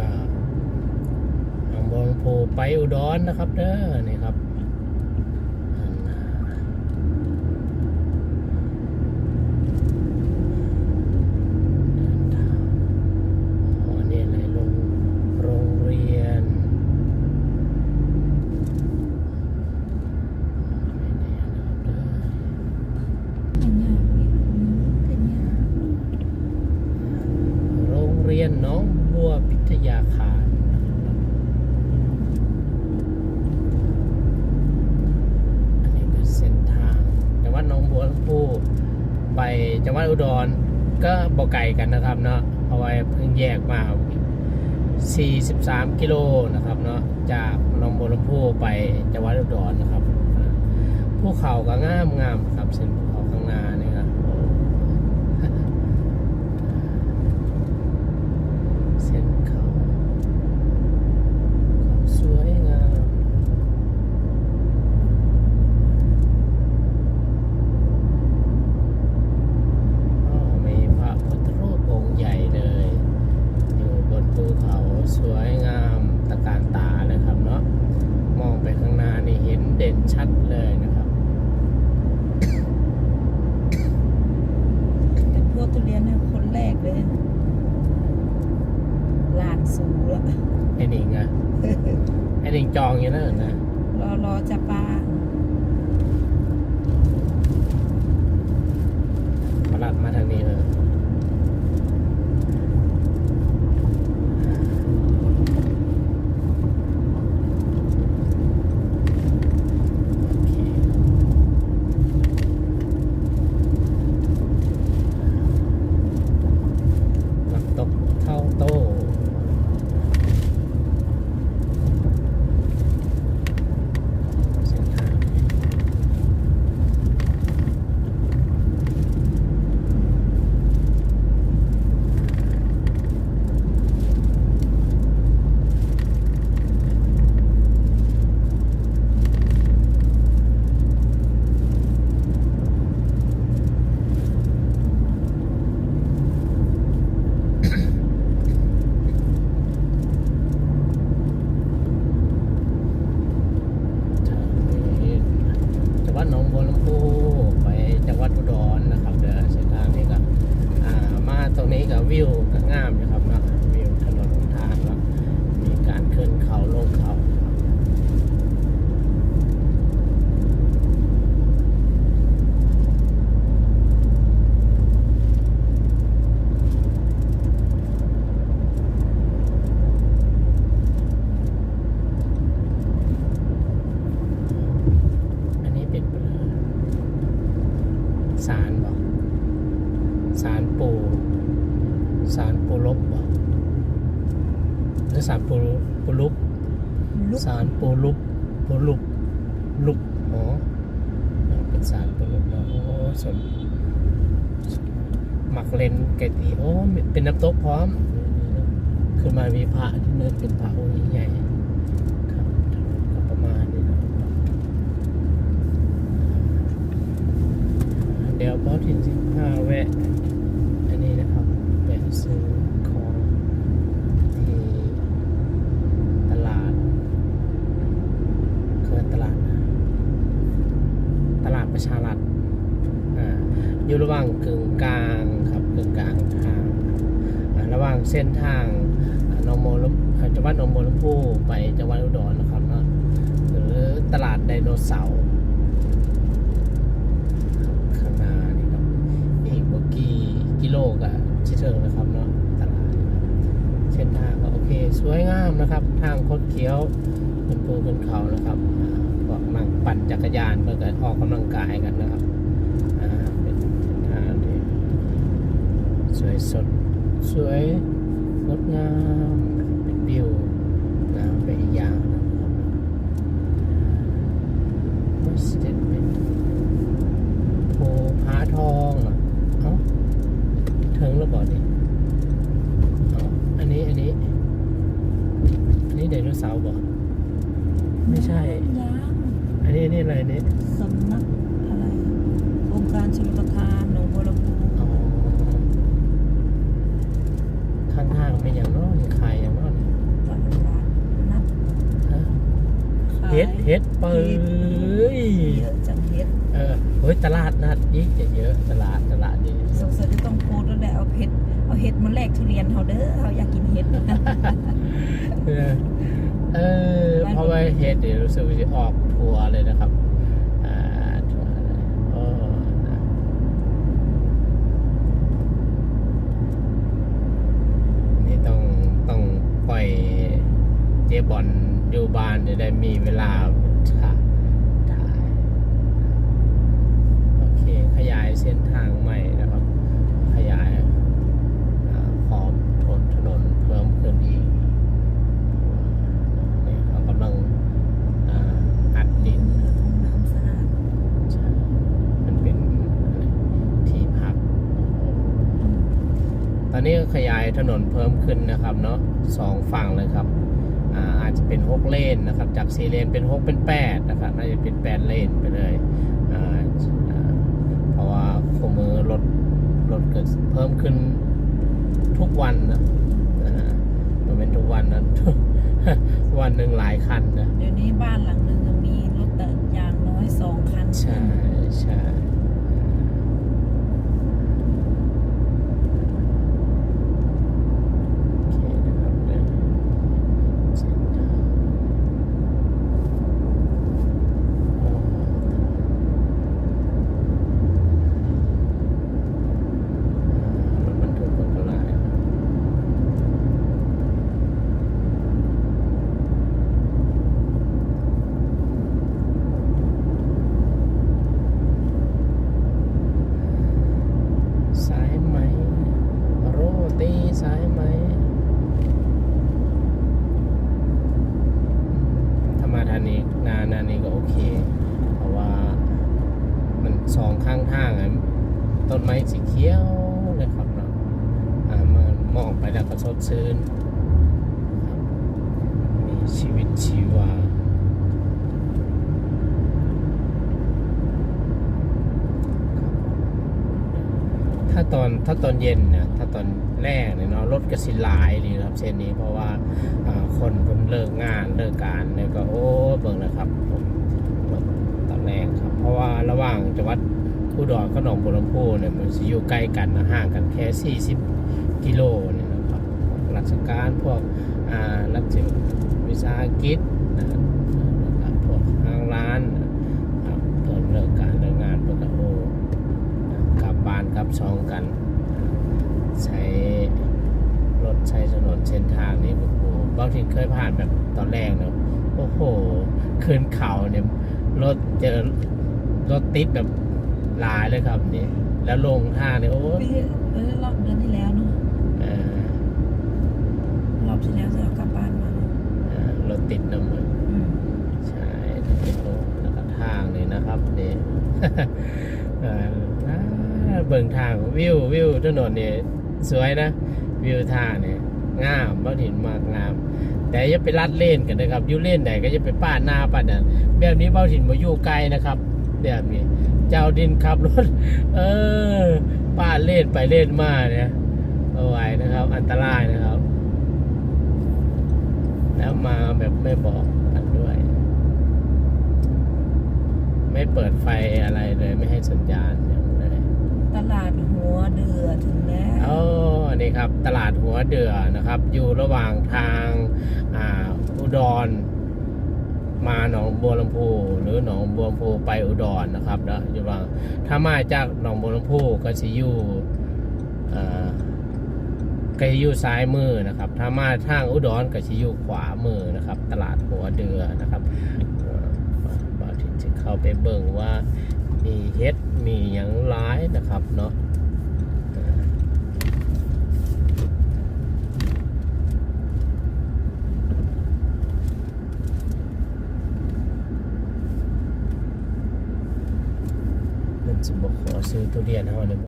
กาบางบัวลำพูไปอุดรนะครับเด้อนี่ครับอันน่ะเดินทางอ๋อนี่เลยโรงโรงเรียนไม่แน่นะครับเด้อ เป็นยากนี่เป็นยาก โรงเรียนหน้องบัวพิทยาคารอันนี้ก็เส้นทางจัง หน้องบัวลำพูไปจังหวัดอุดรก็บ่ไกลกันนะครับเนาะเอาไว้เพิ่งแยกมา 43 กิโลนะครับเนาะจากหน้องบัวลำพูไปจังหวัดอุดรนะครับภูเขาก็งามงามครับเส้นภูเขาข้างหน้านี่ครับ เส้นเขาเขาสวยงามอ้อมีพระพุทธรูปองค์ใหญ่เลย อยู่บนภูเขาสวยงามตะการตาเลยครับเนาะ มองไปข้างหน้านี่เห็นเด่นชัดเลยนะครับ แต่พวกตุเรียนเนี่ยคนแรกเลยลาน สูงละไอ้หนิงอะไอ้หนิงจองอยู่นั่นนะรอรอจะปลา ประหลัดมาทางนี้เลย โอเคน้ำตกเท่าโต เส้นทางจากนี้จังหวัดหนองบัวลำพูไปจังหวัดอุดรนะครับเดินเส้นทางนี้ก็อ่ามาตรง นี้ก็วิวก็งามนะครับนะวิวถนนหนทางแล้วมีการขึ้นเขาลงเขาครับ อันนี้เป็นสารบอกสารปูสารปูลบบอกหรือสารปูปูลุบ ลุก สารปูลุบปูลุบลุบอ๋อเป็นสารปูลุบเนาะโอ้สมหมักเลนเกตีโอ้เป็นน้ำตกพร้อมคือมามีพระที่เนื้อเป็นพระองค์ใหญ่ๆครับก็ประมาณนี้เนาะเดี๋ยวพอถึงสิบห้าแวะอันนี้นะครับแวะซื้อของที่ตลาดเคยตลาดนะตลาดประชารัฐอ่า อยู่ระหว่างกึ่งกลางครับกึ่งกลางทางระหว่างเส้นทางนองโมลจังหวัดนองโมลำพูไปจังหวัดอุดรนะครับเนาะหรือตลาดไดโนเสาร์ข้างหน้านี่ครับอีกเมื่อกี้กิโลกับชิเชิงนะครับเนาะตลาดเส้นทางก็โอเคสวยงามนะครับ ทางคดเคี้ยวเป็นภูเป็นเขานะครับอ่าพวกนั่งปั่นจักรยานเพื่อการออกกำลังกายกันนะครับอ่าเป็นเส้นทางที่ สวยสดสวยงดงามเป็นวิวงามไปยางนะครับวัดเด็ดเป็นโพผาทองเหรอเอ้าถึงแล้วบอนี่เอ้าอันนี้อันนี้อันนี้ไดโนเสาร์บอกไม่ใช่ อันนี้อันนี่อะไรเนี่ยสำนักอะไรองค์การชลประทานหนองบัวลำ เป็อย่างน้อยขายอย่างน้อยเฮ็ดเฮ็ดเปยเยอะจังเฮ็ดเออเฮ้ยตลาดนัดนี่เยอะตลาดตลาดนี่สงสัยจะต้องพูดแล้วแหละเอาเฮ็ดเอาเฮ็ดมาแลกทุเรียนเขาเด้อเขาอยากกินเฮ็ดเออเพราะว่าเฮ็ดเดี๋ยวรู้สึกว่าจะออกทัวเลยนะครับ อยู่บ้านจะได้มีเวลาถ่ายโอเค ขยายเส้นทางใหม่นะครับ ขยายขอบถนนถนนเพิ่มขึ้นอีกเนี่เขากำลังอัดดินน้ำสะอาดใช่มันเป็นที่พัก ตอนนี้ขยายถนนเพิ่มขึ้นนะครับเนาะสองฝั่งเลยครับ เป็นหกเลนนะครับ จากสี่เลนเป็นหกเป็นแปดนะครับน่าจะเป็นแปดเลนไปเลยเพราะว่าขมือรถรถเกิดเพิ่มขึ้นทุกวันนะมันเป็นทุกวันนะวันหนึ่งหลายคันนะเดี๋ยวนี้บ้านหลังนึงมีรถแต่อย่างน้อยสองคัน ใช่ใช่โอเคนะครับเนี่ยเส้นทางโอ้รถบรรทุกมันก็หลายสายไหม โรตีสายไหมถ้ามาทางนี้นานานี้ก็โอเค เพราะว่ามันสองข้างทางอะต้นไม้สีเขียวเลยครับเนาะอ่ามันมองไปแล้วก็ส ดชื่นมีชีวิตชีวาถ้าตอนถ้าตอนเย็นนะถ้าตอนแรกเนี่ยเนาะรถก็สิหลายดีนะครับเส้นนี้เพราะว่าคนเพิ่นเลิกงานเลิกการเนี่ยก็โอ้เบิ่งนะครับผมตอนแรกครับ เพราะว่าระหว่างจังหวัดอุดรกับหนองบัวลำพูเนี่ยมันสิอยู่ใกล้กันนะห่างกันแค่ 40 กิโล ชการพวกรัฐวิสาหกิจนะครับพวกห้างร้านนะครับเพิ่นเลิกการเลิกงานเพิ่นก็โอ้กลับบ้านกลับช่องกัน ใช้รถใช้ถนนเส้นทางนี้โอ้โหบางทีเคยผ่านแบบตอนแรกเนาะโอ้โหขึ้นเขาเนี่ยรถเจอรถติดแบบหลายเลยครับนี่แล้วลงทางเนี่ยโอ้ปีเออรอบเดือนที่แล้วเนาะ อบที่แล้วที่เรากลับบ้านมาเรถติดนะมึงใช่ติดรถแล้วก็ทางนี่นะครับนี่เอ่ออ่าเบิ่งทางวิววิวถนนนี่สวยนะ วิวทางเนี่ยงามบ้านหินมากงาม แต่อย่าไปลัดเล่นกันนะครับยู่เล่นไหนก็จะไปป้าหน้าป้าดนั่นแบบนี้บ้านหินมาอยู่ไกลนะครับแบบนี้ เจ้าดินขับรถ เออป้าเล่นไปเล่นมาเนี่ยเอาไว้นะครับ อันตรายนะครับ แล้วมาแบบไม่บอกกันด้วย ไม่เปิดไฟอะไรเลยไม่ให้สัญญาณอย่างเลยตลาดหัวเดือถึงแล้วอ๋อนี่ครับ ตลาดหัวเดือนะครับ อยู่ระหว่างทางอ่าอุดรมาหนองบัวลำพูหรือหนองบัวลำพูไปอุดรนะครับนะอยู่ระหว่างถ้ามาจากหนองบัวลำพูก็จะอยู่อ่า ก็จะอยู่ซ้ายมือนะครับ ถ้ามาทางอุดรก็จะอยู่ขวามือนะครับ ตลาดหัวเดือนะครับเอ่อบาทินจะเข้าไปเบิ่งว่ามีเฮ็ดมีอย่างร้ายนะครับเนาะมันจะบอกขอซื้อทุเรียนเฮาเนี่ย